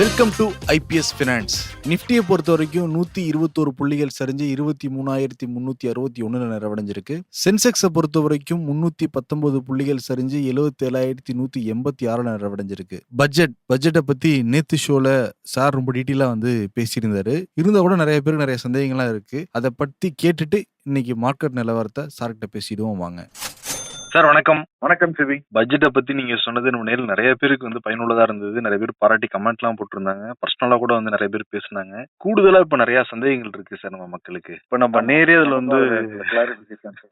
Welcome to IPS finance நிஃப்டியை பொறுத்த வரைக்கும் நூற்றி இருபத்தோரு புள்ளிகள் சரிஞ்சு இருபத்தி மூணாயிரத்தி முன்னூத்தி அறுபத்தி ஒன்றில் நிறைவடைஞ்சிருக்கு. சென்செக்ஸை பொறுத்த வரைக்கும் முந்நூற்றி பத்தொன்பது புள்ளிகள் சரிஞ்சு எழுபத்தேழாயிரத்தி நூற்றி எண்பத்தி ஆறுல நிறைவடைஞ்சிருக்கு. பட்ஜெட் பட்ஜெட்டை பற்றி நேத்து ஷோல சார் ரொம்ப டீட்டெயிலாக வந்து பேசியிருந்தாரு. இருந்தால் கூட நிறைய பேருக்கு நிறைய சந்தேகங்கள்லாம் இருக்குது அதை பற்றி கேட்டுட்டு இன்னைக்கு மார்க்கெட் நிலவரத்தை சார்கிட்ட பேசிடுவோம் வாங்க. சார் வணக்கம். வணக்கம் சிவி பட்ஜெட்டை பத்தி நீங்க சொன்னது நம்ம நேரில் நிறைய பேருக்கு வந்து பயனுள்ளதா இருந்தது. நிறைய பேர் பாராட்டி கமெண்ட்லாம் போட்டிருந்தாங்க. பர்சனலா கூட வந்து நிறைய பேர் பேசுனாங்க. கூடுதலா இப்ப நிறைய சந்தேகங்கள் இருக்கு சார் நம்ம மக்களுக்கு. இப்ப நம்ம நேரே அதுல வந்து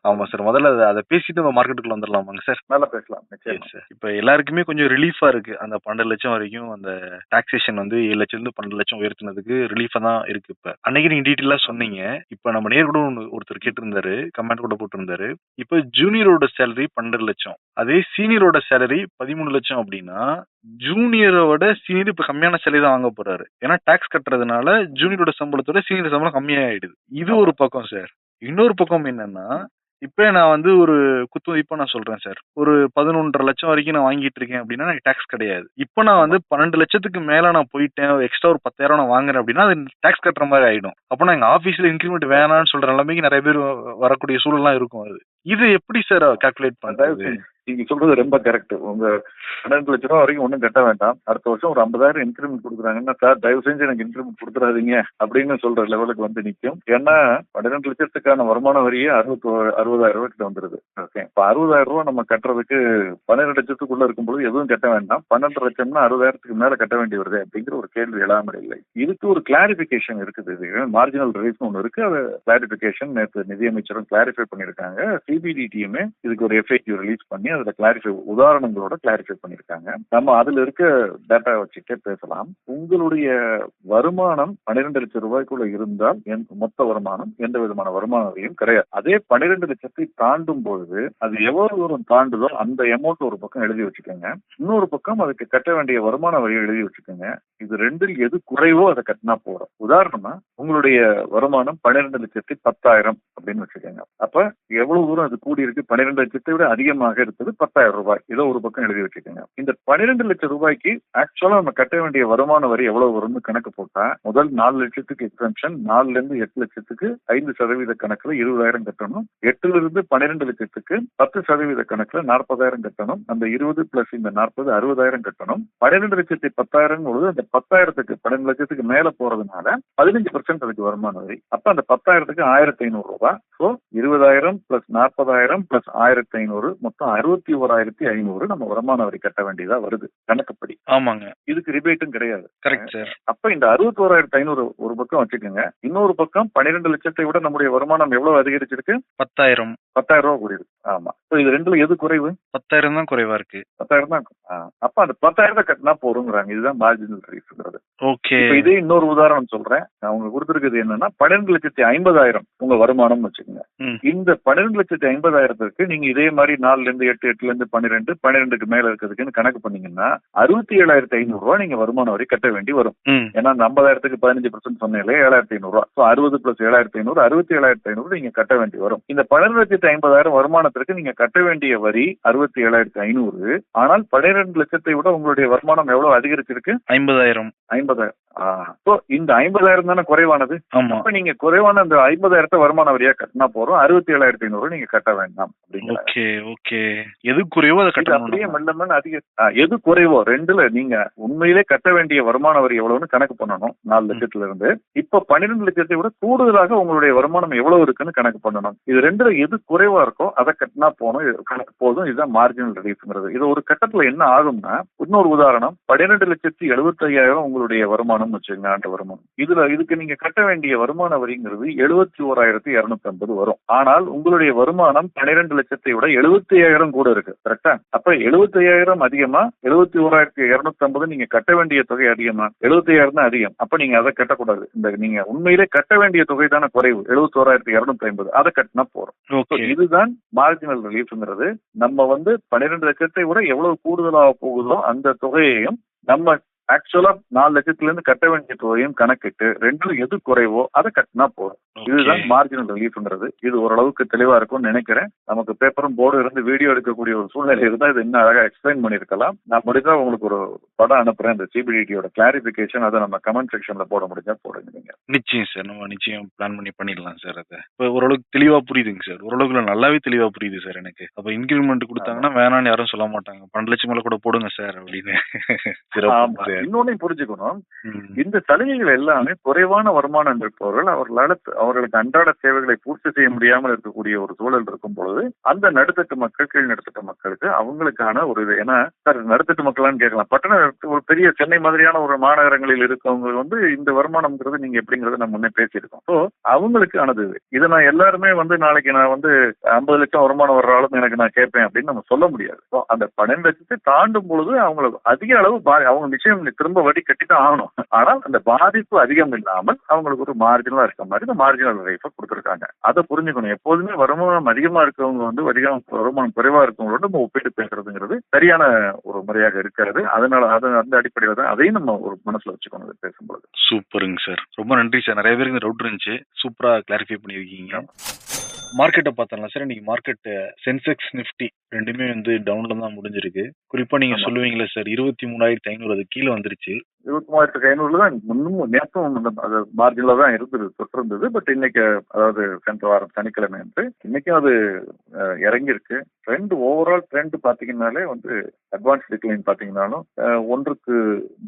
ஆமா சார் முதல்ல அதை- பேசிட்டு நம்ம மார்க்கெட்டுக்குள்ள வந்துடலாமாங்க சார்? நல்லா பேசலாம் sir. இப்ப எல்லாருக்குமே கொஞ்சம் ரிலீஃபா இருக்கு. அந்த பன்னெண்டு லட்சம் வரைக்கும் அந்த டாக்ஸேஷன் வந்து ஏழு லட்சம் இருந்து பன்னெண்டு லட்சம் உயர்த்தினதுக்கு ரிலீஃபா தான் இருக்கு இப்ப. அன்னைக்கு நீங்க டீட்டெயிலா சொன்னீங்க. இப்ப நம்ம நேர் கூட ஒருத்தர் கேட்டிருந்தாரு கமெண்ட் கூட போட்டிருந்தாரு. இப்ப ஜூனியரோட சேலரி பன்னெண்டு லட்சம். அதே சீனியரோட சேலரி பதிமூணு லட்சம் அப்படின்னா ஜூனியரோட சீனியர் இப்ப கம்மியான சேலரி தான் வாங்க போறாரு. ஏன்னா டாக்ஸ் கட்டுறதுனால ஜூனியரோட சம்பளத்தோட சீனியர் சம்பளம் கம்மியாயிடுது. இது ஒரு பக்கம் சார் இன்னொரு பக்கம் என்னன்னா இப்போ நான் வந்து ஒரு குத்துமதிப்பா நான் சொல்றேன் சார் ஒரு பதினொன்றரை லட்சம் வரைக்கும் நான் வாங்கிட்டு இருக்கேன் அப்படின்னா எனக்கு டாக்ஸ் கிடையாது. இப்போ நான் வந்து பன்னெண்டு லட்சத்துக்கு மேல நான் போயிட்டேன் எக்ஸ்ட்ரா ஒரு பத்தாயிரம் நான் வாங்குறேன் அப்படின்னா அது டாக்ஸ் கட்டுற மாதிரி ஆயிடும். அப்போ நான் எங்க ஆஃபீஸ்ல இன்க்ரிமெண்ட் வேணாம்னு சொல்ற நிலைமைக்கு நிறைய பேர் வரக்கூடிய சூழல்லாம் இருக்கும். அது. இது எப்படி சார் கால்குலேட் பண்றது? நீங்க சொல்றது ரொம்ப கரெக்ட் உங்க பன்னெண்டு லட்ச ரூபா வரைக்கும் ஒன்றும் கட்ட வேண்டாம். அடுத்த வருஷம் ஒரு ஐம்பதாயிரம் இன்க்ரிமெண்ட் கொடுக்குறாங்கன்னா சார் தயவு செஞ்சு எனக்கு இன்க்ரிமெண்ட் கொடுத்துறாதீங்க அப்படின்னு சொல்ற லெவலுக்கு வந்து நிற்கும் ஏன்னா பன்னிரெண்டு லட்சத்துக்கான வருமான வரியே அறுபத்து அறுபதாயிரம் ரூபாய் கிட்ட வந்துருது. ஓகே இப்போ அறுபதாயிரம் ரூபாய் நம்ம கட்டுறதுக்கு பன்னிரெண்டு லட்சத்துக்குள்ள இருக்கும்போது எதுவும் கட்ட வேண்டாம். பன்னெண்டு லட்சம்னா அறுபதாயிரத்துக்கு மேல கட்ட வேண்டி வருது அப்படிங்கிற ஒரு கேள்வி எழாமல் இல்லை. இதுக்கு ஒரு கிளாரிபிகேஷன் இருக்குது. இது மார்ஜினல் ரிலீஃப் ஒன்று இருக்கு. அது கிளாரிபிகேஷன் நேற்று நிதியமைச்சரும் கிளாரிஃபை பண்ணியிருக்காங்க. சிபிடிடியுமே இதுக்கு ஒரு எஃப்ஐக்யூ ரிலீஸ் பண்ணி அதுல கிளாரிஃபை உதாரணங்களோட கிளாரிஃபை பண்ணியிருக்காங்க நம்ம அதுல இருக்க டேட்டா வச்சுட்டே பேசலாம். உங்களுடைய வருமானம் பன்னிரெண்டு லட்சம் ரூபாய்க்குள்ள இருந்தால் மொத்த வருமானம் எந்த விதமான வருமான வரியும் கிடையாது. அதே பன்னிரெண்டு லட்சத்தை தாண்டும் பொழுது அது எவ்வளவு தூரம் தாண்டுதோ அந்த அமௌண்ட் ஒரு பக்கம் எழுதி வச்சுக்கோங்க. இன்னொரு பக்கம் அதுக்கு கட்ட வேண்டிய வருமான வரியை எழுதி வச்சுக்கோங்க. இது ரெண்டில் எது குறைவோ அதை கட்டினா போறோம் உதாரணமா உங்களுடைய வருமானம் பன்னிரெண்டு லட்சத்தி பத்தாயிரம் அப்படின்னு வச்சுக்கோங்க. அப்ப எவ்வளவு தூரம் அது கூடி இருக்கு பன்னிரெண்டு லட்சத்தை விட அதிகமாக கொடுத்தது பத்தாயிரம் ரூபாய். இதோ ஒரு பக்கம் எழுதி வச்சுக்கோங்க. இந்த பன்னிரெண்டு லட்சம் ரூபாய்க்கு ஆக்சுவலா நம்ம கட்ட வேண்டிய வருமான வரி எவ்வளவு வரும்னு கணக்கு போட்டா முதல் நாலு லட்சத்துக்கு எக்ஸம்ஷன் நாலுல இருந்து எட்டு லட்சத்துக்கு ஐந்து சதவீத கணக்குல இருபதாயிரம் கட்டணும். எட்டுல இருந்து பன்னிரெண்டு லட்சத்துக்கு பத்து சதவீத கணக்குல நாற்பதாயிரம் கட்டணும். அந்த இருபது பிளஸ் இந்த நாற்பது அறுபதாயிரம் கட்டணும். பன்னிரெண்டு லட்சத்தி பத்தாயிரம் பொழுது அந்த பத்தாயிரத்துக்கு பன்னெண்டு லட்சத்துக்கு மேல போறதுனால பதினஞ்சு பர்சன்ட் அதுக்கு வருமான வரி. அப்ப அந்த பத்தாயிரத்துக்கு ஆயிரத்தி ஐநூறு ரூபாய். ஸோ இருபதாயிரம் பிளஸ் நாற்பதாயிரம் பிளஸ் ஆயிரத்தி ஐநூறு மொத்தம் அறுபது அறுபத்தி ஓராயிரத்தி ஐநூறு நம்ம வருமான வரி கட்ட வேண்டியதா வருது கணக்குப்படி. ஆமாங்க. இதுக்கு ரிபேட்டும் கிடையாது. கரெக்ட் சார் அப்ப இந்த அறுபத்தி ஓராயிரத்தி ஐநூறு ஒரு பக்கம் வச்சுக்கோங்க. இன்னொரு பக்கம் பன்னிரெண்டு லட்சத்தை விட நம்முடைய வருமானம் எவ்வளவு அதிகரிச்சிருக்கு? பத்தாயிரம். பத்தாயிரம் ரூபாய் கூடியிருக்கு. ஆமா. இது ரெண்டுல எது குறைவு? பத்தாயிரம் தான் குறைவா இருக்கு. பத்தாயிரம் தான். அப்ப அந்த பத்தாயிரத்தை கட்டினா போறோங்கிறாங்க இதுதான் மார்ஜினல் ரிலீஃப்ங்கிறது ஓகே. இப்ப இதே இன்னொரு உதாரணம் சொல்றேன். நான் உங்களுக்கு கொடுத்துருக்குது என்னன்னா பன்னிரெண்டு லட்சத்தி ஐம்பதாயிரம் உங்க வருமானம் வச்சுக்கோங்க. இந்த பன்னிரெண்டு லட்சத்தி ஐம்பதாயிரத்துக்கு நீங்க இதே மாதிரி நாலுல இருந்து எட்டு எட்டுல இருந்து பன்னிரெண்டு பன்னிரெண்டுக்கு மேல இருக்கிறதுக்குன்னு கணக்கு பண்ணீங்கன்னா அறுபத்தி ஏழாயிரத்தி ஐநூறு ரூபாய் நீங்க வருமான வரி கட்ட வேண்டி வரும். ஏன்னா அந்த ஐம்பதாயிரத்துக்கு பதினஞ்சு பர்சன்ட் சொன்னீங்களே ஏழாயிரத்தி ஐநூறு ரூபா ஸோ அறுபது பிளஸ் ஏழாயிரத்தி ஐநூறு அறுபத்தி ஏழாயிரத்தி ஐநூறு நீங்க கட்ட வேண்டி வரும். இந்த பன்னிரெண்டு லட்சத்தி ஐம்பதாயிரம் வருமானத்திற்கு நீங்க கட்ட வேண்டிய வரி அறுபத்தி ஏழாயிரத்தி ஐநூறு. ஆனால் பன்னிரெண்டு லட்சத்தை விட உங்களுடைய வருமானம் எவ்வளவு அதிகரிச்சிருக்கு? ஐம்பதாயிரம். ஐம்பதாயிரம் ஸோ இந்த ஐம்பதாயிரம் தானே குறைவானது? அப்ப நீங்க குறைவான அந்த ஐம்பதாயிரத்தை வருமான வரியா கட்டினா போறோம் அறுபத்தி ஏழாயிரத்தி ஐநூறு நீங்க கட்ட வேண்டாம் எது குறைவோ அதை அப்படியே மெல்ல அதிக எது குறைவோ ரெண்டுல நீங்க உண்மையிலே கட்ட வேண்டிய வருமான வரி எவ்வளவுன்னு கணக்கு பண்ணணும் நாலு லட்சத்துல இருந்து. இப்ப பன்னிரெண்டு லட்சத்தை விட கூடுதலாக உங்களுடைய வருமானம் எவ்வளவு இருக்குன்னு கணக்கு பண்ணணும். இது ரெண்டுல எது குறைவா இருக்கோ அதை கட்டினா போகணும் இது கணக்கு போதும். இதுதான் மார்ஜினல் ரிலீஃப்ங்கிறது இது ஒரு கட்டத்துல என்ன ஆகும்னா இன்னொரு உதாரணம். பன்னிரெண்டு லட்சத்தி எழுபத்தி ஐயாயிரம் உங்களுடைய வருமானம் வச்சுங்க ஆண்டு வருமானம். இதுல இதுக்கு நீங்க கட்ட வேண்டிய வருமான வரிங்கிறது எழுபத்தி ஓராயிரத்தி இருநூத்தி ஐம்பது வரும். ஆனால் உங்களுடைய வருமானம் பன்னிரெண்டு லட்சத்தை விட எழுபத்தி ஐயாயிரம் கூட இருக்கு. கரெக்டா அப்ப எழுபத்தி ஐயாயிரம் அதிகமா எழுபத்தி ஓராயிரத்தி இருநூத்தி ஐம்பது நீங்க கட்ட வேண்டிய தொகை அதிகமா? எழுபத்தி ஐயாயிரம் தான் அதிகம். அப்ப நீங்க அதை கட்டக்கூடாது. இந்த நீங்க உண்மையிலே கட்ட வேண்டிய தொகை தானே குறைவு. எழுபத்தி ஓராயிரத்தி இருநூத்தி ஐம்பது. அதை கட்டினா போறோம் இதுதான் மார்ஜினல் ரிலீஃப்ங்கிறது நம்ம வந்து பன்னிரெண்டு லட்சத்தை விட எவ்வளவு கூடுதலாக போகுதோ அந்த தொகையையும் நம்ம ஆக்சுவலா நாலு லட்சத்துல இருந்து கட்ட வேண்டிய தொகையும் கணக்கிட்டு ரெண்டுல எது குறைவோ அதை கட்டினா போதும். இதுதான் மார்ஜினல் ரிலீஃப்ன்றது இது ஓரளவுக்கு தெளிவா இருக்கும்னு நினைக்கிறேன். நமக்கு பேப்பரும் போர்டு இருந்து வீடியோ எடுக்கக்கூடிய ஒரு சூழ்நிலை இருந்தா இது இன்னும் அழகா எக்ஸ்பிளைன் பண்ணிருக்கலாம் நான் முடிஞ்சா உங்களுக்கு ஒரு படம் அனுப்புறேன். இந்த சிபிடிடியோட கிளாரிபிகேஷன் அதை நம்ம கமெண்ட் செக்ஷன்ல போட முடிஞ்சா போடுங்க நீங்க. நிச்சயம் சார். நம்ம நிச்சயம் பிளான் பண்ணி பண்ணிடலாம் சார் அதை. இப்போ ஓரளவுக்கு தெளிவா புரியுதுங்க சார். ஓரளவுக்கு நல்லாவே தெளிவா புரியுது சார் எனக்கு. அப்ப இன்கிரிமெண்ட் கொடுத்தாங்கன்னா வேணாம்னு யாரும் சொல்ல மாட்டாங்க. பன்னெண்டு லட்சம் மேல கூட போடுங்க சார் அப்படின்னு. இன்னொன்னையும் புரிஞ்சுக்கணும். இந்த சலுகைகள் எல்லாமே குறைவான வருமானம் இருப்பவர்கள் அவர்களால் அவர்களுக்கு அன்றாட தேவைகளை பூர்த்தி செய்ய முடியாமல் இருக்கக்கூடிய ஒரு சூழல் இருக்கும் பொழுது அந்த நடுத்தட்டு மக்கள் கீழ் நடுத்தட்டு மக்களுக்கு அவங்களுக்கான ஒரு இது. ஏன்னா சார் நடுத்தட்டு மக்களான்னு கேட்கலாம். பட்டண ஒரு பெரிய சென்னை மாதிரியான ஒரு மாநகரங்களில் இருக்கவங்க வந்து இந்த வருமானம்ங்கிறது நீங்க எப்படிங்கறத நம்ம முன்னே பேசியிருக்கோம். ஸோ அவங்களுக்கு ஆனது இது. நான் எல்லாருமே வந்து நாளைக்கு நான் வந்து ஐம்பது லட்சம் வருமானம் வர்ற அளவுக்கு எனக்கு நான் கேட்பேன் அப்படின்னு நம்ம சொல்ல முடியாது. அந்த பன்னெண்டு லட்சத்தை தாண்டும் பொழுது அவங்களுக்கு அதிக அளவு பா- அவங்க நிச்சயம் திரும்ப வட்டி கட்டி தான் ஆகணும். ஆனால் அந்த பாதிப்பு அதிகம் இல்லாமல் அவங்களுக்கு ஒரு மார்ஜினலா இருக்க மாதிரி இந்த மார்ஜினல் லைஃபை கொடுத்துருக்காங்க. அதை புரிஞ்சுக்கணும். எப்போதுமே வருமானம் அதிகமா இருக்கவங்க வந்து அதிகம் வருமானம் குறைவா இருக்கவங்களோட நம்ம ஒப்பிட்டு பேசுறதுங்கிறது சரியான ஒரு முறையாக இருக்காது. அதனால அது அந்த அடிப்படையில் தான் அதையும் நம்ம ஒரு மனசுல வச்சுக்கணும் இதை பேசும்பொழுது. சூப்பருங்க சார். ரொம்ப நன்றி சார். நிறைய பேருக்கு இந்த டவுட் இருந்துச்சு. சூப்பரா கிளாரிஃபை பண்ணியிருக்கீங்க. மார்க்கெட்டை பார்த்தலாம் சார் இன்னைக்கு மார்க்கெட் சென்செக்ஸ் நிஃப்டி ரெண்டுமே வந்து டவுன்ல தான் முடிஞ்சிருக்கு. குறிப்பா நீங்க ஆமா. சார் இருபத்தி மூணாயிரத்தி ஐநூறு அது கீழே வந்துருச்சு. இருபத்தி மூவாயிரத்துக்கு ஐநூறுல தான் இன்னும் நேற்றும் அது மார்ஜினில் தான் இருந்தது தொட்டிருந்தது பட் இன்னைக்கு அதாவது சென்ற வாரம் சனிக்கிழமை என்று இன்னைக்கும் அது அஹ், இறங்கியிருக்கு. ட்ரெண்ட் ஓவரால் ட்ரெண்ட் பாத்தீங்கன்னாலே வந்து அட்வான்ஸ் டிக்ளைன் பாத்தீங்கன்னாலும் ஒன்றுக்கு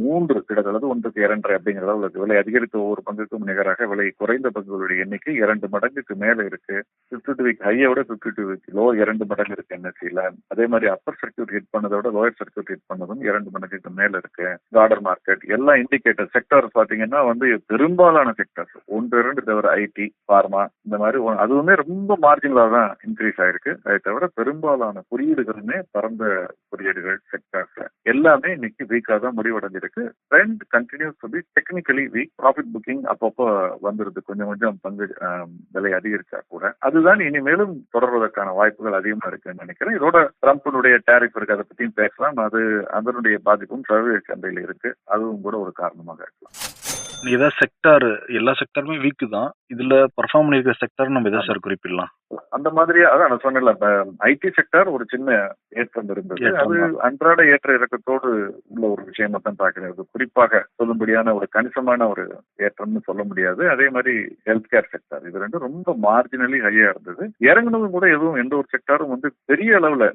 மூன்று கிட்டத்தட்ட ஒன்றுக்கு இரண்டரை அப்படிங்கிற அளவுல விலை அதிகரித்த ஒவ்வொரு பங்குக்கும் நிகராக விலை குறைந்த பங்குகளுடைய எண்ணிக்கை இரண்டு மடங்குக்கு மேல இருக்கு. பிப்டி டூ வீக் ஹையை விட பிப்டி டூ வீக் லோ இரண்டு மடங்கு இருக்கு என்எஸ்சியில அதே மாதிரி அப்பர் சர்க்கியூட் ஹிட் பண்ணதை விட லோயர் சர்க்கியூட் ஹிட் பண்ணதும் இரண்டு மடங்குக்கு மேல இருக்கு. கார்டர் மார்க்கெட் எல்லா இண்டிகேட்டர் செக்டர் பாத்தீங்கன்னா வந்து பெரும்பாலான செக்டர்ஸ் ஒன்று இரண்டு தவிர ஐடி பார்மா இந்த மாதிரி அதுவுமே ரொம்ப மார்ஜினலா தான் இன்க்ரீஸ் ஆயிருக்கு. அதை தவிர பெரும்பாலான குறியீடுகளுமே பரந்த குறியீடுகள் செக்டர்ஸ் எல்லாமே இன்னைக்கு வீக்கா தான் முடிவடைஞ்சிருக்கு. Trend continues to be technically weak profit booking அப்பப்போ வந்துருது. கொஞ்சம் கொஞ்சம் பங்கு விலை அதிகரிச்சா கூட. அதுதான் இனிமேலும் தொடர்வதற்கான வாய்ப்புகள் அதிகமா இருக்குன்னு நினைக்கிறேன். இதோட ட்ரம்ப்பினுடைய டேரிஃப் இருக்கு. அதை பத்தியும் பேசலாம். அது அதனுடைய பாதிப்பும் சர்வதேச சந்தையில் இருக்கு. அதுவும் கூட ஒரு காரணமாக இருக்கலாம். நீ ஏதாவது செக்டார் எல்லா செக்டாருமே வீக்கு தான். இதுல பர்ஃபார்ம் பண்ணிருக்கிற செக்டார் நம்ம எதை சார் குறிப்பிடலாம். அந்த மாதிரி அதான் நான் சொன்னேன்ல ஐடி செக்டர் ஒரு சின்ன ஏற்றம் இருந்தது. அது. அன்றாட ஏற்ற இறக்கத்தோடு உள்ள ஒரு விஷயமா தான் பார்க்கிறேன். அது குறிப்பாக சொல்லும்படியான ஒரு கணிசமான ஒரு ஏற்றம்னு சொல்ல முடியாது. அதே மாதிரி ஹெல்த் கேர் செக்டர் இது ரெண்டும் ரொம்ப மார்ஜினலி ஹையா இருந்தது. இறங்குனதும் கூட எதுவும் எந்த ஒரு செக்டாரும் வந்து பெரிய அளவுல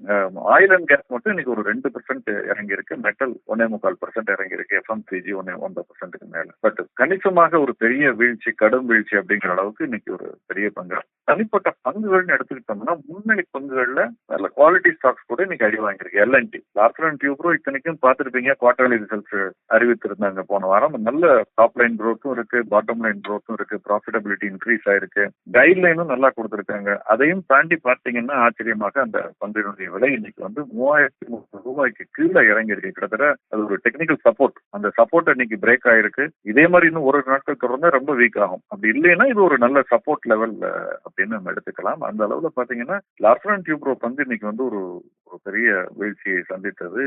ஆயில் அண்ட் கேஸ் மட்டும் இன்னைக்கு ஒரு ரெண்டு பெர்சென்ட் இறங்கி இருக்கு மெட்டல் ஒன்னே முக்கால் பெர்சென்ட் இறங்கி இருக்கு எஃப்எம்சிஜி ஒன்னே ஒன்றரை பெர்சென்ட்டுக்கு மேல. பட் கணிசமாக ஒரு பெரிய வீழ்ச்சி கடும் வீழ்ச்சி அப்படிங்கிற அளவுக்கு இன்னைக்கு ஒரு பெரிய பங்கு. தனிப்பட்ட பங்குகள்னு எடுத்துக்கிட்டோம்னா முன்னணி பங்குகள்ல நல்ல குவாலிட்டி ஸ்டாக்ஸ் கூட இன்னைக்கு அடி வாங்கியிருக்கு. எல்என்டி லார்சன் டியூப்ரோ இத்தனைக்கும் பார்த்துருப்பீங்க. குவார்டர்லி ரிசல்ட்ஸ் அறிவித்திருந்தாங்க. போன வாரம் நல்ல டாப் லைன் growth-உம் இருக்கு. பாட்டம் லைன் growth-உம் இருக்கு. ப்ராஃபிட்டபிலிட்டி இன்க்ரீஸ் ஆயிருக்கு. கைட்லைனும் நல்லா கொடுத்துருக்காங்க. அதையும் தாண்டி பார்த்தீங்கன்னா ஆச்சரியமாக அந்த பங்கினுடைய விலை இன்னைக்கு வந்து மூவாயிரத்தி முப்பது ரூபாய்க்கு கீழே இறங்கியிருக்கு. கிட்டத்தட்ட அது ஒரு டெக்னிக்கல் சப்போர்ட் அந்த சப்போர்ட் இன்னைக்கு பிரேக் ஆயிருக்கு. இதே மாதிரி இன்னும் ஒரு நாட்கள் தொடர்ந்து ரொம்ப வீக் ஆகும். அப்படி இல்லைன்னா இது ஒரு நல்ல சப்போர்ட் லெவல் அப்படின்னு நம்ம எடுத்துக்கலாம். அந்த அளவுல பாத்தீங்கன்னா லார்சன் டியூப்ரோ வந்து இன்னைக்கு வந்து ஒரு ஒரு பெரிய வீழ்ச்சியை சந்தித்தது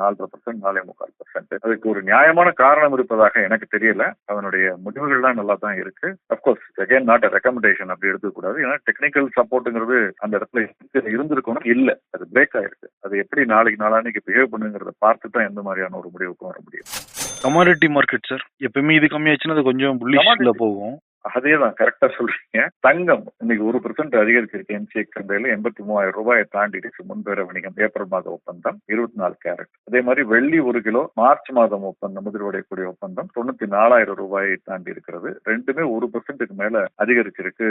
நாலரை பர்சன்ட் நாலே முக்கால் பர்சன்ட் அதுக்கு ஒரு நியாயமான காரணம் இருப்பதாக எனக்கு தெரியல. அதனுடைய முடிவுகள்லாம் நல்லா தான் இருக்கு. அப்கோர்ஸ் அகேன் நாட் ரெக்கமெண்டேஷன் அப்படி எடுக்கக்கூடாது. ஏன்னா டெக்னிக்கல் சப்போர்ட்டுங்கிறது அந்த இடத்துல இருந்திருக்கணும் இல்ல. அது பிரேக் ஆயிருக்கு. அது எப்படி நாளைக்கு நாளான்னைக்கு பிஹேவ் பண்ணுங்கிறத பார்த்து தான் எந்த மாதிரியான ஒரு முடிவுக்கும் வர முடியும். கமாடிட்டி மார்க்கெட் சார் எப்பவுமே இது கம்மியாச்சுன்னா அது கொஞ்சம் புல்லிஷ்ல. போகும் அதே தான் கரெக்டா சொல்றீங்க. தங்கம் இன்னைக்கு ஒரு பர்சன்ட் அதிகரிச்சிருக்கு. எம்சிஎக் சந்தையில எண்பத்தி மூவாயிரம் ரூபாயை தாண்டிடுச்சு முன்பேற வணிகம் ஏப்ரல் மாத ஒப்பந்தம் இருபத்தி நாலு கேரட். அதே மாதிரி வெள்ளி ஒரு கிலோ மார்ச் மாதம் ஒப்பந்தம் முதிர்வடையக்கூடிய ஒப்பந்தம் தொண்ணூத்தி நாலாயிரம் ரூபாயை தாண்டி இருக்கிறது. ரெண்டுமே ஒரு பர்சன்ட்டுக்கு மேல அதிகரிச்சிருக்கு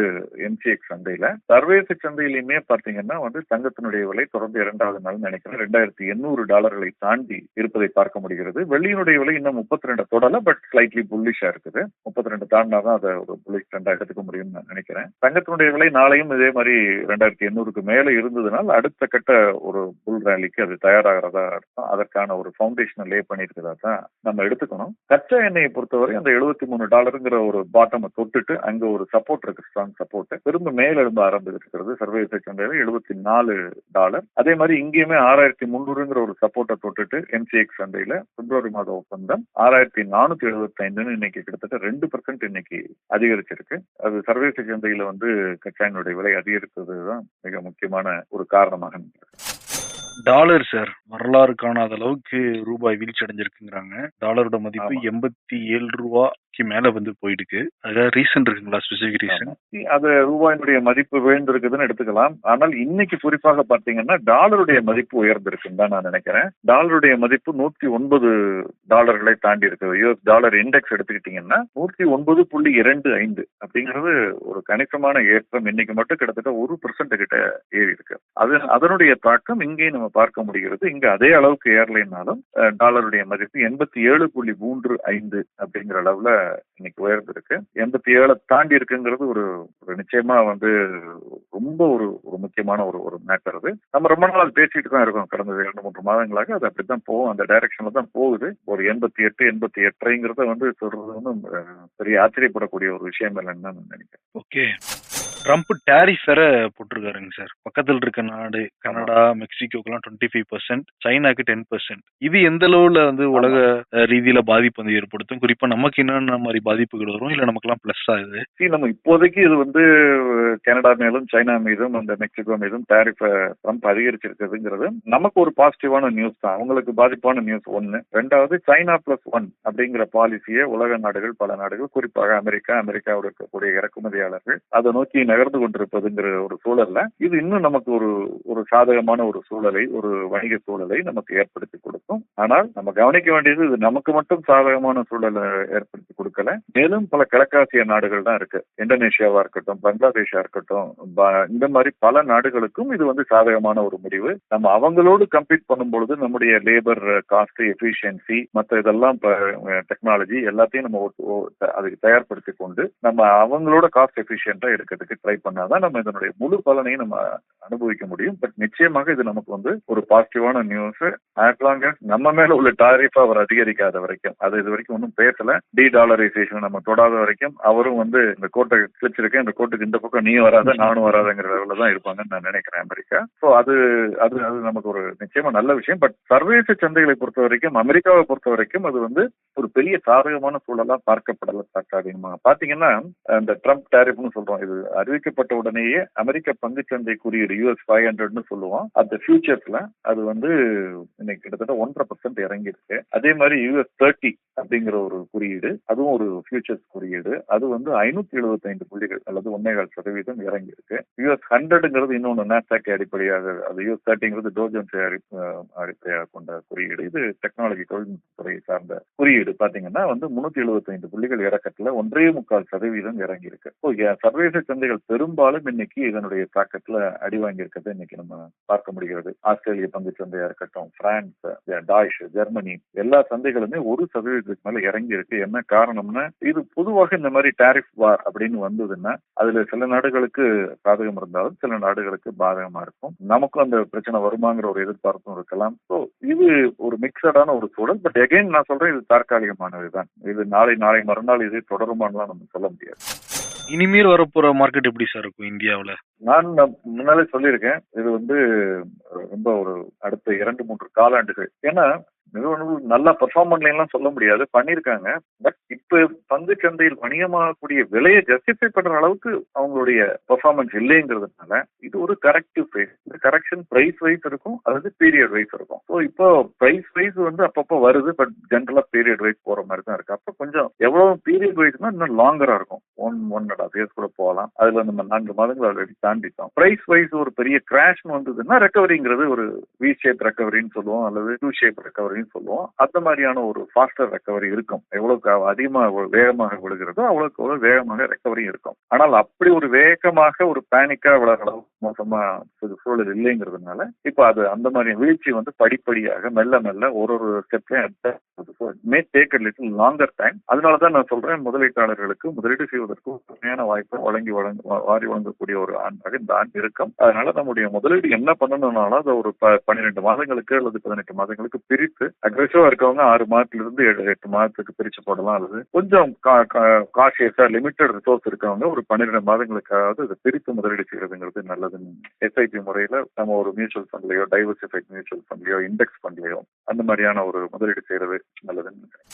என்சிஎக்ஸ் சந்தையில. சர்வதேச சந்தையிலுமே பாத்தீங்கன்னா வந்து தங்கத்தினுடைய விலை தொடர்ந்து இரண்டாவது நாள் நினைக்கிறேன். ரெண்டாயிரத்தி எண்ணூறு டாலர்களை தாண்டி இருப்பதை பார்க்க முடிகிறது. வெள்ளியினுடைய விலை இன்னும் முப்பத்தி ரெண்டு தொடல பட் ஸ்லைட்லி புல்லிஷா இருக்குது. முப்பத்தி ரெண்டு தாண்டினா தான் அதை ஒரு புள்ளி ரெண்டா எடுத்துக்க முடியும்னு நான் நினைக்கிறேன். தங்கத்தினுடைய விலை நாளையும் இதே மாதிரி ரெண்டாயிரத்தி எண்ணூறுக்கு மேல இருந்ததுனால் அடுத்த கட்ட ஒரு புல் ரேலிக்கு அது தயாராகிறதா அர்த்தம். அதற்கான ஒரு ஃபவுண்டேஷனை லே பண்ணியிருக்கிறதா தான் நம்ம எடுத்துக்கணும். கச்சா எண்ணெயை பொறுத்தவரை அந்த எழுபத்தி மூணு டாலருங்கிற ஒரு பாட்டமை தொட்டுட்டு அங்க ஒரு சப்போர்ட் இருக்கு ஸ்ட்ராங் சப்போர்ட் திரும்ப மேல எழும்ப ஆரம்பிச்சிருக்கிறது சர்வதேச சந்தையில எழுபத்தி நாலு டாலர். அதே மாதிரி இங்கேயுமே ஆறாயிரத்தி முந்நூறுங்கிற ஒரு சப்போர்ட்டை தொட்டுட்டு எம்சிஎக்ஸ் சந்தையில பிப்ரவரி மாத ஒப்பந்தம் ஆறாயிரத்தி நானூத்தி எழுபத்தி ஐந்துன்னு இன்னைக்கு கிட்டத்தட்ட ரெண்டு பர்சன்ட் இன்னைக்கு அதிகரிச்சிருக்கு. அது சர்வதேச சந்தையில வந்து கச்சா எண்ணெயுடைய விலை அதிகரித்தது தான் மிக முக்கியமான ஒரு காரணமாக டாலர் சார் வரலாறு காணாத அளவுக்கு ரூபாய் வீழ்ச்சி அடைஞ்சிருக்குங்கிறாங்க டாலரோட மதிப்பு. எண்பத்தி ஏழு ரூபாய்க்கு மேல வந்து போயிருக்கு அதாவது ரீசன் இருக்குங்களா? Specific reason. அது ரூபாயினுடைய மதிப்பு விழுந்திருக்குதுன்னு எடுத்துக்கலாம். ஆனால் இன்னைக்கு குறிப்பாக பார்த்தீங்கன்னா டாலருடைய மதிப்பு உயர்ந்திருக்குன்னு தான் நான் நினைக்கிறேன். டாலருடைய மதிப்பு நூத்தி ஒன்பது டாலர்களை தாண்டி இருக்குது யூஎஸ் டாலர் இண்டெக்ஸ் எடுத்துக்கிட்டீங்கன்னா நூத்தி ஒன்பது புள்ளி இரண்டு ஐந்து அப்படிங்கிறது ஒரு கணிசமான ஏற்றம். இன்னைக்கு மட்டும் கிட்டத்தட்ட ஒரு பெர்சென்ட் கிட்ட ஏறி இருக்கு. அது அதனுடைய தாக்கம் இங்கேயும் நம்ம பார்க்க முடிகிறது. இங்க அதே அளவுக்கு ஏறலைனாலும் டாலருடைய மதிப்பு எண்பத்தி ஏழு புள்ளி மூன்று ஐந்து அப்படிங்கிற அளவுல இன்னைக்கு உயர்ந்திருக்கு எண்பத்தி ஏழை தாண்டி இருக்குங்கிறது ஒரு ஒரு நிச்சயமா வந்து ரொம்ப ஒரு ஒரு முக்கியமான ஒரு ஒரு மேட்டர் அது. நம்ம ரொம்ப நாள் பேசிட்டு தான் இருக்கோம். கடந்த இரண்டு மூன்று மாதங்களாக அது அப்படித்தான் போகும். அந்த டைரக்ஷன்ல தான் போகுது. ஒரு எண்பத்தி எட்டு எண்பத்தி எட்டரைங்கிறத வந்து சொல்றது வந்து பெரிய ஆச்சரியப்படக்கூடிய ஒரு விஷயம் இல்லைன்னு நான் நினைக்கிறேன். ஓகே ட்ரம்ப் டேரிஃப் வேற போட்டிருக்காருங்க சார். பக்கத்தில் இருக்க நாடு கனடா மெக்சிகோக்கெல்லாம் டுவெண்ட்டி ஃபைவ் பர்சன்ட் சைனாக்கு டென் பர்சன்ட் இது எந்த அளவுல வந்து உலக ரீதியில பாதிப்பு வந்து ஏற்படுத்தும்? குறிப்பா நமக்கு என்னென்ன மாதிரி பாதிப்புகள் வரும்? இல்ல நமக்கெல்லாம் பிளஸ் ஆகுது நம்ம இப்போதைக்கு இது வந்து கனடா மேலும் சைனா மீதும் அந்த மெக்சிகோ மீதும் டேரிஃப ட்ரம்ப் அதிகரிச்சிருக்குதுங்கிறது நமக்கு ஒரு பாசிட்டிவான நியூஸ் தான். அவங்களுக்கு பாதிப்பான நியூஸ் ஒன்னு ரெண்டாவது சைனா பிளஸ் ஒன் அப்படிங்கிற பாலிசியை உலக நாடுகள் பல நாடுகள் குறிப்பாக அமெரிக்கா அமெரிக்காவோட இருக்கக்கூடிய இறக்குமதியாளர்கள் அதை நோக்கி நகர்ந்து கொண்டிருப்பதுங்கிற ஒரு சூழல்ல இது இன்னும் நமக்கு ஒரு ஒரு சாதகமான ஒரு சூழலை ஒரு வணிக சூழலை நமக்கு ஏற்படுத்தி கொடுக்கும். ஆனால் நம்ம கவனிக்க வேண்டியது இது நமக்கு மட்டும் சாதகமான சூழலை ஏற்படுத்தி கொடுக்கல. மேலும் பல கிழக்காசிய நாடுகள் தான் இருக்கு. இந்தோனேஷியாவா இருக்கட்டும் பங்களாதேஷா இருக்கட்டும் ப- இந்த மாதிரி பல நாடுகளுக்கும் இது வந்து சாதகமான ஒரு முடிவு. நம்ம அவங்களோடு கம்பீட் பண்ணும் பொழுது நம்முடைய லேபர் காஸ்ட் எஃபிஷியன்சி மற்ற இதெல்லாம் டெக்னாலஜி எல்லாத்தையும் நம்ம ஒரு- அதுக்கு தயார்படுத்தி கொண்டு நம்ம அவங்களோட காஸ்ட் எஃபிஷியன்டா இருக்கிறதுக்கு ட்ரை பண்ணாதான் நம்ம இதனுடைய முழு பலனையும் நம்ம அனுபவிக்க முடியும். பட் நிச்சயமாக இது நமக்கு வந்து ஒரு பாசிட்டிவான நியூஸ் ஆஸ் லாங் அஸ் நம்ம மேல உள்ள டாரிஃப் அவர் அதிகரிக்காத வரைக்கும். அது இது வரைக்கும் ஒன்றும் பேசல. டி டாலரைசேஷன் நம்ம தொடாத வரைக்கும் அவரும் வந்து இந்த கோட்டை கிழிச்சிருக்கேன் இந்த கோட்டுக்கு இந்த பக்கம் நீ வராத நானும் வராதங்கிற லெவலில் தான் இருப்பாங்கன்னு நான் நினைக்கிறேன் அமெரிக்கா. ஸோ அது அது அது நமக்கு ஒரு நிச்சயமா நல்ல விஷயம். பட் சர்வதேச சந்தைகளை பொறுத்த வரைக்கும் அமெரிக்காவை பொறுத்த வரைக்கும் அது வந்து ஒரு பெரிய சாதகமான சூழலா பார்க்கப்படல தற்காலிகமா பாத்தீங்கன்னா இந்த ட்ரம்ப் டேரிஃப்னு சொல்றோம் இது அறிவிக்கப்பட்ட உடனேயே அமெரிக்க பங்குச்சந்தை குறியீடு யூஎஸ் ஃபைவ் ஹண்ட்ரட்னு சொல்லுவோம். அந்த ஃபியூச்சர்ஸ்ல அது வந்து இன்னைக்கு கிட்டத்தட்ட ஒன்றரை பர்சன்ட் இறங்கிருக்கு அதே மாதிரி யூஎஸ் தேர்ட்டி அப்படிங்கிற ஒரு குறியீடு அதுவும் ஒரு ஃபியூச்சர்ஸ் குறியீடு. அது வந்து ஐநூத்தி எழுபத்தைந்து புள்ளிகள் அல்லது ஒன்னேகால் சதவீதம் இறங்கி இருக்கு யூஎஸ் ஹண்ட்ரட்ங்கிறது இன்னொன்று நாஸ்டாக் அடிப்படையாக அது யூஎஸ் தேர்ட்டிங்கிறது டோஜன்ஸ் அடிப்படையாக கொண்ட குறியீடு. இது டெக்னாலஜி தொழில்நுட்பத்துறையை சார்ந்த குறியீடு. பாத்தீங்கன்னா வந்து முன்னூத்தி எழுபத்தைந்து புள்ளிகள் இறக்கத்துல ஒன்றே முக்கால் சதவீதம் இறங்கி இருக்கு சர்வதேச சந்தைகள் பெரும்பாலும் இன்னைக்கு இதனுடைய தாக்கத்துல அடி வாங்கியிருக்கிறத இன்னைக்கு நம்ம பார்க்க முடிகிறது. ஆஸ்திரேலிய பங்கு சந்தையா இருக்கட்டும் பிரான்ஸ் டாய்ஷ் ஜெர்மனி எல்லா சந்தைகளுமே ஒரு சதவீதத்துக்கு மேல இறங்கி இருக்கு என்ன காரணம்னா இது பொதுவாக இந்த மாதிரி டாரிஃப் வார் அப்படின்னு வந்ததுன்னா அதுல சில நாடுகளுக்கு சாதகம் இருந்தாலும் சில நாடுகளுக்கு பாதகமா இருக்கும். நமக்கும் அந்த பிரச்சனை வருமாங்கிற ஒரு எதிர்பார்ப்பும் இருக்கலாம். ஸோ இது ஒரு மிக்சடான ஒரு சூழல். பட் எகைன் நான் சொல்றேன் இது தற்காலிகமானது தான் இது நாளை நாளை மறுநாள் இது தொடருமானலாம் நம்ம சொல்ல முடியாது. இனிமேல் வரப்போற மார்க்கெட் எப்படி சார் இருக்கும் இந்தியாவில்? நான் முன்னாலே சொல்லியிருக்கேன். இது வந்து ரொம்ப ஒரு அடுத்த இரண்டு மூன்று காலாண்டுகள். ஏன்னா நிறுவனங்கள் நல்லா பெர்ஃபார்ம் பண்ணலாம் சொல்ல முடியாது பண்ணியிருக்காங்க. பட் இப்ப பங்கு சந்தையில் வணிகமாகக்கூடிய விலையை ஜஸ்டிஃபை பண்ற அளவுக்கு அவங்களுடைய பெர்ஃபார்மன்ஸ் இல்லைங்கிறதுனால இது ஒரு கரெக்டிவ் பிரைஸ் இந்த கரெக்ஷன் பிரைஸ் வைஸ் இருக்கும் அதாவது பீரியட் வைஸ் இருக்கும். ஸோ இப்போ பிரைஸ் வைஸ் வந்து அப்பப்போ வருது பட் ஜென்ரலா பீரியட் வைஸ் போற மாதிரி தான் இருக்கு. அப்போ கொஞ்சம் எவ்வளவு பீரியட் வைஸ்னா இன்னும் லாங்கரா இருக்கும். One one and half years கூட போகலாம். அதுல நம்ம நான்கு மாதங்கள் ஆல்ரெடி தாண்டிட்டோம். பிரைஸ் வைஸ் ஒரு பெரிய கிராஷ் வந்ததுன்னா ரெக்கவரிங்கிறது ஒரு வி ஷேப் ரெக்கவரின்னு சொல்லுவோம் அல்லது டூ ஷேப் ரெக்கவரி அப்படின்னு சொல்லுவோம். அந்த மாதிரியான ஒரு ஃபாஸ்டர் ரெக்கவரி இருக்கும். எவ்வளவுக்கு அதிகமாக வேகமாக விழுகிறதோ அவ்வளவுக்கு அவ்வளவு வேகமாக ரெக்கவரி இருக்கும். ஆனால் அப்படி ஒரு வேகமாக ஒரு பேனிக்கா விழற அளவு மோசமா சூழல் இல்லைங்கிறதுனால இப்ப அது அந்த மாதிரி வீழ்ச்சி வந்து படிப்படியாக மெல்ல மெல்ல ஒரு ஒரு ஸ்டெப்லையும் may take a little longer time அதனால தான் நான் சொல்றேன் முதலீட்டாளர்களுக்கு முதலீடு செய்வதற்கு உண்மையான வாய்ப்பை வழங்கி வழங்க வாரி வழங்கக்கூடிய ஒரு ஆண்டாக இந்த ஆண்டு இருக்கும். அதனால நம்முடைய முதலீடு என்ன பண்ணணும்னாலும் அதை ஒரு ப- பன்னிரெண்டு மாதங்களுக்கு அல்லது பதினெட்டு மாதங்களுக்கு பிரித்து அக்ரெசிவா இருக்கவங்க ஆறு மாதத்துல இருந்து ஏழு எட்டு மாதத்துக்கு பிரிச்சு போடலாம். அல்லது கொஞ்சம் காஷியஸா லிமிட்டட் ரிசோர்ஸ் இருக்கவங்க ஒரு பன்னிரெண்டு மாதங்களுக்காவது இதை பிரித்து முதலீடு செய்யறதுங்கிறது நல்லதுன்னு எஸ்ஐபி முறையில நம்ம ஒரு மியூச்சுவல் ஃபண்ட்லயோ டைவர்சிஃபைட் மியூச்சுவல் ஃபண்ட்லயோ இண்டெக்ஸ் ஃபண்ட்லயோ அந்த மாதிரியான ஒரு முதலீடு செய்யறது நல்லதுன்னு நினைக்கிறேன்.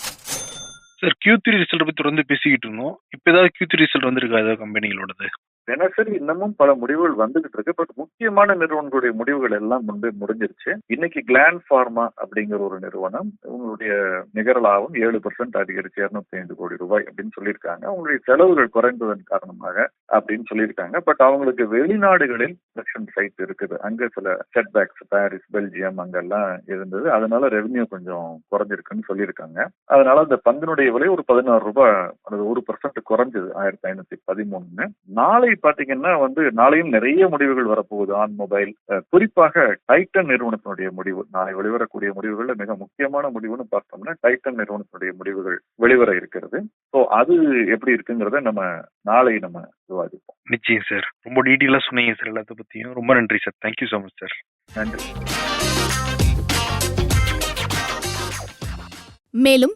சார் கியூ த்ரீ ரிசல்ட் பத்தி தொடர்ந்து பேசிக்கிட்டு இருந்தோம். இப்போ ஏதாவது கியூ த்ரீ ரிசல்ட் வந்திருக்கா ஏதாவது கம்பெனிகளோடது தினசரி இன்னமும் பல முடிவுகள் வந்துகிட்டு இருக்கு. பட் முக்கியமான நிறுவனங்களுடைய முடிவுகள் எல்லாம் முன்பே முடிஞ்சிருச்சு. இன்னைக்கு கிளான் ஃபார்மா அப்படிங்கிற ஒரு நிறுவனம் உங்களுடைய நிகர லாபம் ஏழு பர்சன்ட் அதிகரிச்சு இருநூத்தி ஐந்து கோடி ரூபாய் அப்படின்னு சொல்லியிருக்காங்க. அவங்களுடைய செலவுகள் குறைந்ததன் காரணமாக அப்படின்னு சொல்லியிருக்காங்க. பட் அவங்களுக்கு வெளிநாடுகளில் ப்ரொடக்ஷன் சைட் இருக்குது. அங்க சில செட் பேக்ஸ் பாரிஸ் பெல்ஜியம் அங்கெல்லாம் இருந்தது. அதனால ரெவன்யூ கொஞ்சம் குறைஞ்சிருக்குன்னு சொல்லியிருக்காங்க. அதனால அந்த பங்கினுடைய விலை ஒரு பதினாறு ரூபாய் அல்லது ஒரு பர்சன்ட் குறைஞ்சது ஆயிரத்தி ஐநூத்தி பதிமூணுன்னு. நாளை பாத்தீங்கன்னா வந்து நாளையும் நிறைய முடிவுகள் வரப்போகுது ஆன் மொபைல் குறிப்பாக டைட்டன் நிறுவனத்தினுடைய முடிவு. நாளை வெளிவரக்கூடிய முடிவுகள்ல மிக முக்கியமான முடிவுன்னு பார்த்தோம்னா டைட்டன் நிறுவனத்தினுடைய முடிவுகள் வெளிவர இருக்கிறது. ஸோ அது எப்படி இருக்குங்கிறத நம்ம நாளை நம்ம விவாதிப்போம். நிச்சயம் சார் ரொம்ப டீட்டெயிலாக சொன்னீங்க சார் எல்லாத்த பற்றியும் ரொம்ப நன்றி sir thank you so much sir நன்றி. மேலும்